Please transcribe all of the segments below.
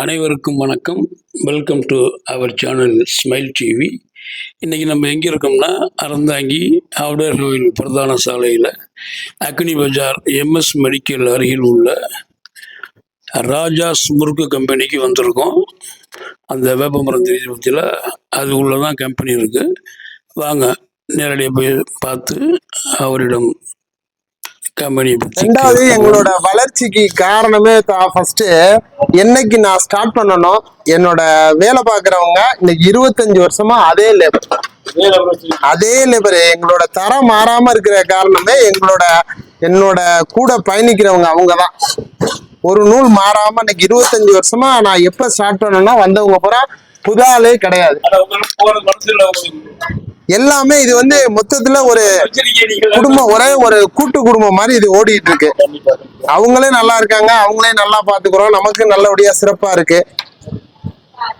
அனைவருக்கும் வணக்கம். Welcome to our channel smile TV இன்றைக்கி நம்ம எங்கே இருக்கோம்னா அறந்தாங்கி ஆவுடர் கோவில் பிரதான சாலையில் அக்னி பஜார் எம்எஸ் மெடிக்கல் அருகில் உள்ள ராஜாஸ் முறுக்கு கம்பெனிக்கு வந்திருக்கோம். அந்த வேப்பமரம் தெரிஞ்சத்தில் அது உள்ளே தான் கம்பெனி இருக்குது வாங்க நேரடியாக போய் பார்த்து அவரிடம் ரெண்டாவது எங்களோட வளர்ச்சிக்கு காரணமே ஃபர்ஸ்ட் என்னைக்கு நான் ஸ்டார்ட் பண்ணனோ என்னோட வேலை பார்க்கறவங்க இன்னைக்கு இருபத்தஞ்சு வருஷமா அதே லேபர் அதே லேபர் எங்களோட தரம் மாறாம இருக்கிற காரணமே எங்களோட என்னோட கூட பயணிக்கிறவங்க அவங்க தான் ஒரு நூல் மாறாம இன்னைக்கு இருபத்தஞ்சு வருஷமா நான் எப்ப ஸ்டார்ட் பண்ணேன்னா வந்தவங்க பூரா புதாலே கிடையாது. எல்லாமே இது வந்து மொத்தத்துல ஒரு குடும்பம் ஒரே ஒரு கூட்டு குடும்பம் மாதிரி இது ஓடிட்டு இருக்கு. அவங்களே நல்லா இருக்காங்க அவங்களே நல்லா பாத்துக்கிறோம். நமக்கு நல்லபடியா சிறப்பா இருக்கு.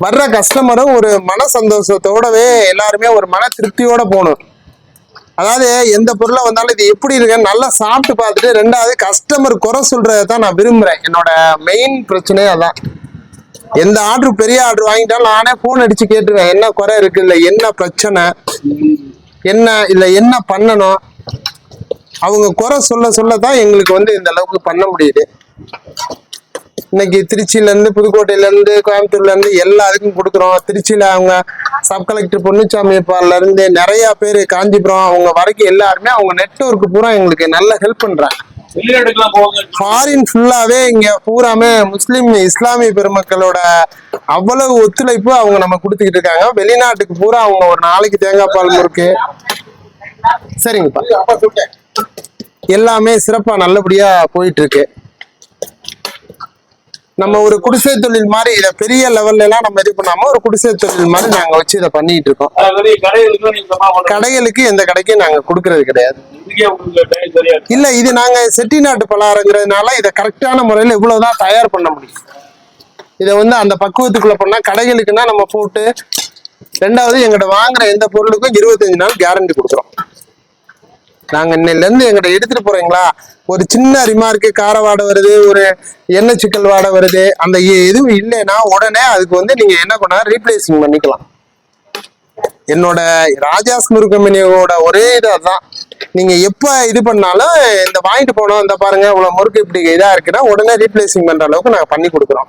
வர்ற கஸ்டமரும் ஒரு மன சந்தோஷத்தோடவே எல்லாருமே ஒரு மன திருப்தியோட போகணும். அதாவது எந்த பொருளை வந்தாலும் இது எப்படி இருக்குன்னு நல்லா சாப்பிட்டு பார்த்துட்டு ரெண்டாவது கஸ்டமர் குறை சொல்றதை தான் நான் விரும்புறேன். என்னோட மெயின் பிரச்சனையே அதான். எந்த ஆர்டர் பெரிய ஆர்டர் வாங்கிட்டாலும் நானே ஃபோன் அடிச்சு கேட்டுருவேன். என்ன குறை இருக்கு இல்லை என்ன பிரச்சனை? என்ன இல்லை என்ன பண்ணணும்? அவங்க குறை சொல்ல சொல்ல தான் எங்களுக்கு வந்து இந்த அளவுக்கு பண்ண முடியுது. இன்னைக்கு திருச்சியில இருந்து புதுக்கோட்டையில இருந்து கோயம்புத்தூர்ல இருந்து எல்லாருக்கும் கொடுக்குறோம். திருச்சியில அவங்க சப் கலெக்டர் பொன்னுச்சாமி இருந்து நிறைய பேர் காஞ்சிபுரம் அவங்க வரைக்கும் எல்லாருமே அவங்க நெட்ஒர்க்கு பூரா எங்களுக்கு நல்ல ஹெல்ப் பண்றாங்க. ஃபாரின் ஃபுல்லாவே இங்க பூராமே முஸ்லிம் இஸ்லாமிய பெருமக்களோட அவ்வளவு ஒத்துழைப்பு அவங்க நம்ம கொடுத்துக்கிட்டு இருக்காங்க. வெளிநாட்டுக்கு பூரா அவங்க ஒரு நாளைக்கு தேங்காய் பால் முறுக்கு. சரிங்கப்பா. எல்லாமே சிறப்பா நல்லபடியா போயிட்டு இருக்கு. நம்ம ஒரு குடிசை தொழில் மாதிரி இதை பெரிய லெவல்ல எல்லாம் நம்ம இது பண்ணாம ஒரு குடிசை தொழில் மாதிரி நாங்க வச்சு இதை பண்ணிட்டு இருக்கோம். கடைகளுக்கு எந்த கடைக்கும் நாங்க கொடுக்கறது கிடையாது. இல்ல இது நாங்க செட்டிநாட்டு பலகாரங்கிறதுனால இதை கரெக்டான முறையில இவ்வளவுதான் தயார் பண்ண முடியும். இதை வந்து அந்த பக்குவத்துக்குள்ள பண்ணா கடைகளுக்குன்னா நம்ம போட்டு ரெண்டாவது எங்கிட்ட வாங்குற எந்த பொருளுக்கும் இருபத்தஞ்சு நாள் கேரண்டி கொடுக்குறோம். நாங்க இன்னையில இருந்து எங்கிட்ட எடுத்துட்டு போறீங்களா? ஒரு சின்ன ரிமார்க்கு கார வாடை வருது ஒரு எண்ணெய் சிக்கல் வாடை வருது. அந்த எதுவும் இல்லைன்னா உடனே அதுக்கு வந்து நீங்க என்ன பண்ணா ரீப்ளேசிங் பண்ணிக்கலாம். என்னோட ராஜாஸ் முரு கம்பெனியோட ஒரே இது அதான் நீங்க எப்ப இது பண்ணாலும் இந்த வாங்கிட்டு போனோம் இந்த பாருங்க இவ்வளவு முறுக்கு இப்படி இதா இருக்குன்னா உடனே ரீப்ளேசிங் பண்ற அளவுக்கு நாங்க பண்ணி கொடுக்குறோம்.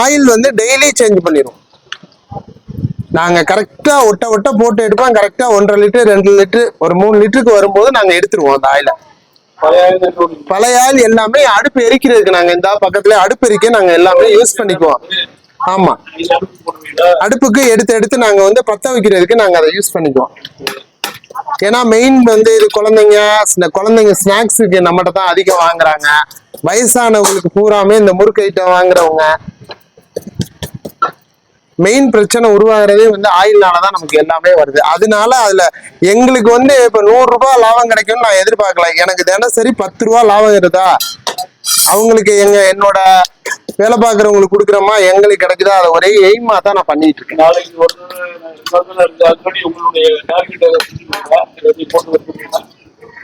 ஆயில் வந்து டெய்லி சேஞ்ச் பண்ணிடுவோம். நாங்க கரெக்டா ஒட்ட ஒட்ட போட்டு எடுப்போம். கரெக்டா ஒன்றரை லிட்டர் ரெண்டு லிட்டர் ஒரு மூணு லிட்டருக்கு வரும்போது நாங்க எடுத்துருவோம் அந்த ஆயில. பழைய ஆயில் பழைய எல்லாமே அடுப்பு எரிக்கிறதுக்கு நாங்க இந்த பக்கத்துல அடுப்பு எரிக்க நாங்க எல்லாமே யூஸ் பண்ணிக்குவோம். ஆமா. அடுப்புக்கு எடுத்து எடுத்து நாங்க வந்து பத்த வைக்கிறதுக்கு நாங்க அதை யூஸ் பண்ணிக்குவோம். ஏன்னா மெயின் வந்து இது குழந்தைங்க இந்த குழந்தைங்க ஸ்நாக்ஸுக்கு நம்மகிட்ட தான் அதிகம் வாங்குறாங்க. வயசானவங்களுக்கு பூராமே இந்த முறுக்கு ஐட்டம் வாங்குறவங்க. மெயின் பிரச்சனை உருவாகிறதே வந்து ஆயில்னால தான் நமக்கு எல்லாமே வருது. அதனால அதுல எங்களுக்கு வந்து இப்ப நூறு ரூபாய் லாபம் கிடைக்கும்னு நான் எதிர்பார்க்கல. எனக்கு தினசரி பத்து ரூபா லாபம் வருதா அவங்களுக்கு எங்க என்னோட வேலை பார்க்குறவங்களுக்கு கொடுக்குறோமா எங்களுக்கு கிடைக்குதா? அதை ஒரே எய்மா தான் நான் பண்ணிட்டு இருக்கேன். நாளைக்கு ஒரு?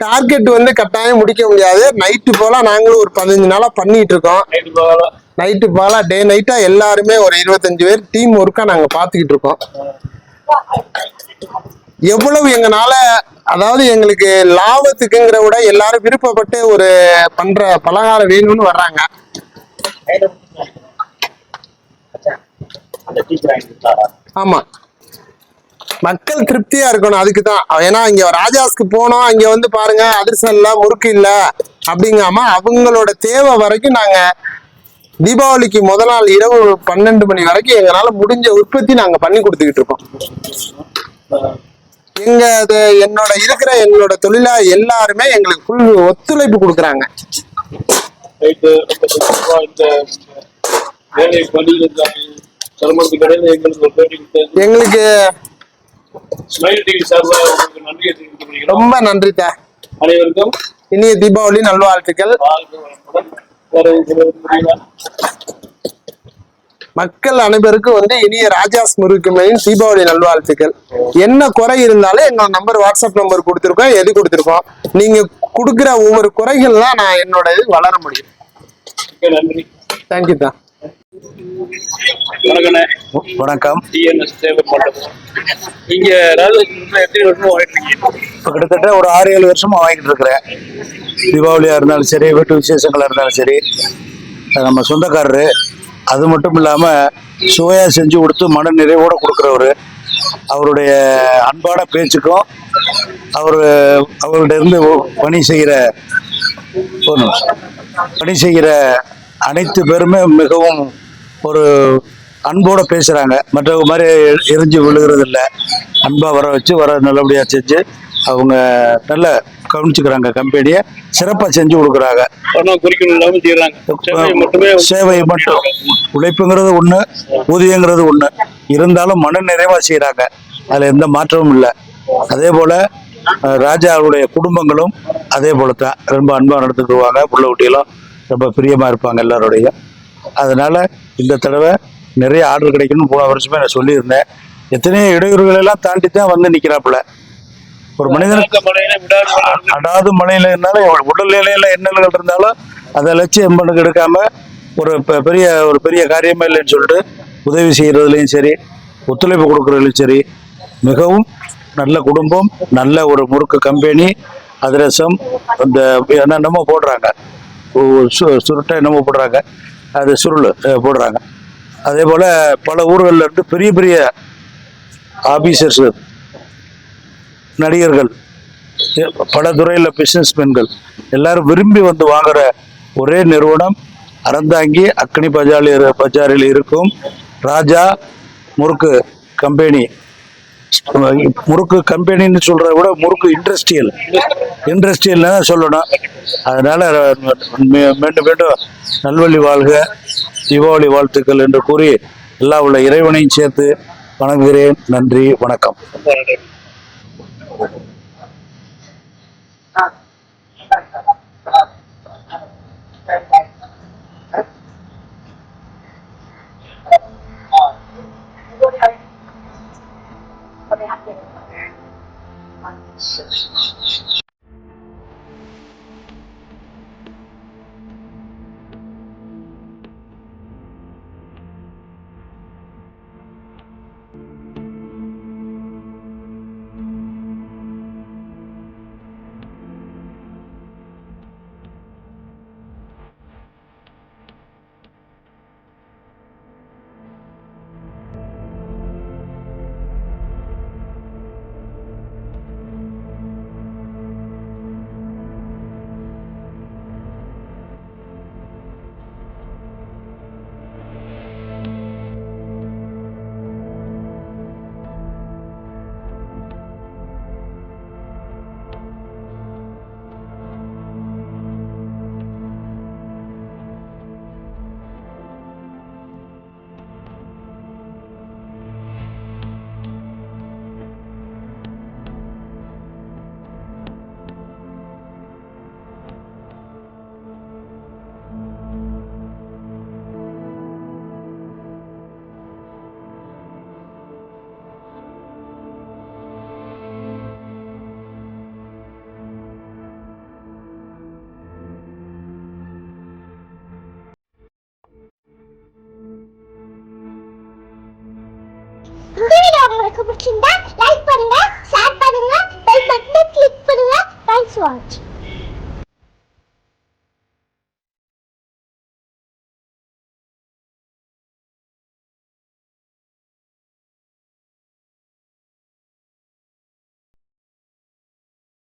டார்கெட் வந்து கட்டாயம் முடிக்க முடியாது. நைட்டு போல நாங்களும் ஒரு பதினஞ்சு நாளா பண்ணிட்டு இருக்கோம். நைட்டு பாலா டே நைட்டா எல்லாருமே ஒரு இருபத்தஞ்சு பேர் டீம் ஒர்க்கா நாங்க பாத்துக்கிட்டு இருக்கோம். எவ்வளவு எங்கனால அதாவது எங்களுக்கு லாபத்துக்குங்கிற விட எல்லாரும் விருப்பப்பட்டு ஒரு பண்ற பலகாரம் வேணும்னு வர்றாங்க. ஆமா. மக்கள் திருப்தியா இருக்கணும் அதுக்கு தான் ஏன்னா இங்க ராஜாஸ்க்கு போனோம் அங்க வந்து பாருங்க அதிர்சம் இல்ல முறுக்கு இல்ல அப்படிங்காம அவங்களோட தேவை வரைக்கும் நாங்க தீபாவளிக்கு முத நாள் இரவு பன்னெண்டு மணி வரைக்கும் எங்களால முடிஞ்ச உற்பத்தி நாங்க பண்ணி கொடுத்துக்கிட்டு இருக்கோம். எங்க அது என்னோட இருக்கிற என்னோட தொழிலா எல்லாருமே எங்களுக்கு ஃபுல் ஒத்துழைப்பு கொடுக்குறாங்க. எங்களுக்கு ரொம்ப நன்றி அனைவருக்கும் இனிய தீபாவளி நல்வாழ்த்துக்கள். மக்கள் அனைவருக்கும் வந்து இனிய ராஜாஸ் முருகமையின் தீபாவளி நல்வாழ்த்துக்கள். என்ன குறை இருந்தாலும் எங்க நம்பர் வாட்ஸ்அப் நம்பர் கொடுத்துருக்கோம். எது கொடுத்துருக்கோம்? நீங்க கொடுக்குற ஒவ்வொரு குறைகள்லாம் நான் என்னோட இது வளர முடியும். தேங்க்யூ தான் வணக்கம். இங்க கிட்டத்தட்ட ஒரு ஆறு ஏழு வருஷமா வாங்கிட்டு இருக்கிறேன். தீபாவளியாக இருந்தாலும் சரி வீட்டு விசேஷங்களாக இருந்தாலும் சரி நம்ம சொந்தக்காரரு அது மட்டும் இல்லாமல் சுவையாக செஞ்சு கொடுத்து மன நிறைவோடு கொடுக்குறவர். அவருடைய அன்பான பேச்சுக்கும் அவர் அவர்கிட்ட இருந்து பணி செய்கிற பணி செய்கிற அனைத்து பேருமே மிகவும் ஒரு அன்போடு பேசுகிறாங்க மற்றவங்க மாதிரி எரிஞ்சு விழுகிறதில்ல. அன்பாக வர வச்சு வர நல்லபடியாக செஞ்சு அவங்க நல்ல கவனிச்சுக்கிறாங்க. கம்பெனியை சிறப்பா செஞ்சு கொடுக்குறாங்க. சேவை மட்டுமே உழைப்புங்கிறது ஒண்ணு ஊதியங்கிறது ஒண்ணு. இருந்தாலும் மன நிறைவா செய்யறாங்க அதுல எந்த மாற்றமும் இல்லை. அதே போல ராஜாவுடைய குடும்பங்களும் அதே போல தான். ரொம்ப அன்பா நடந்துக்குவாங்க புள்ள குட்டிகளும் ரொம்ப பிரியமா இருப்பாங்க எல்லாரோடையும். அதனால இந்த தடவை நிறைய ஆர்டர் கிடைக்கணும்னு போன வருஷமே நான் சொல்லியிருந்தேன். எத்தனையோ இடையூறுகள் எல்லாம் தாண்டி தான் வந்து நிக்கிறாப்புல. ஒரு மனிதனுக்கு அடாது மழையில இருந்தாலும் உடல் நிலையில இன்னல்கள் இருந்தாலும் அதை லட்சியம் பண்ணுக்கு எடுக்காம ஒரு பெரிய ஒரு பெரிய காரியமே இல்லைன்னு சொல்லிட்டு உதவி செய்யறதுலையும் சரி ஒத்துழைப்பு கொடுக்கறதுலையும் சரி மிகவும் நல்ல குடும்பம் நல்ல ஒரு முறுக்கு கம்பெனி அதிரசம் இந்த என்னென்னமோ போடுறாங்க. சுருட்டை என்னமோ போடுறாங்க. அது சுருள் போடுறாங்க. அதே போல பல ஊர்கள்ல இருந்து பெரிய பெரிய ஆபீசர்ஸ் நடிகர்கள் பல துறையில் பிஸ்னஸ் பெண்கள் எல்லாரும் விரும்பி வந்து வாங்குற ஒரே நிறுவனம் அறந்தாங்கி அக்னி பஜாரில் பஜாரில் இருக்கும் ராஜா முறுக்கு கம்பெனி. முறுக்கு கம்பெனின்னு சொல்கிறத விட முறுக்கு இண்டஸ்ட்ரியல் இண்டஸ்ட்ரியல் தான் சொல்லணும். அதனால் மீண்டும் மீண்டும் நல்வழி வாழ்க தீபாவளி வாழ்த்துக்கள் என்று கூறி எல்லா உள்ள இறைவனையும் சேர்த்து வணங்குகிறேன். நன்றி வணக்கம். இந்த ayakkabı kimden? Like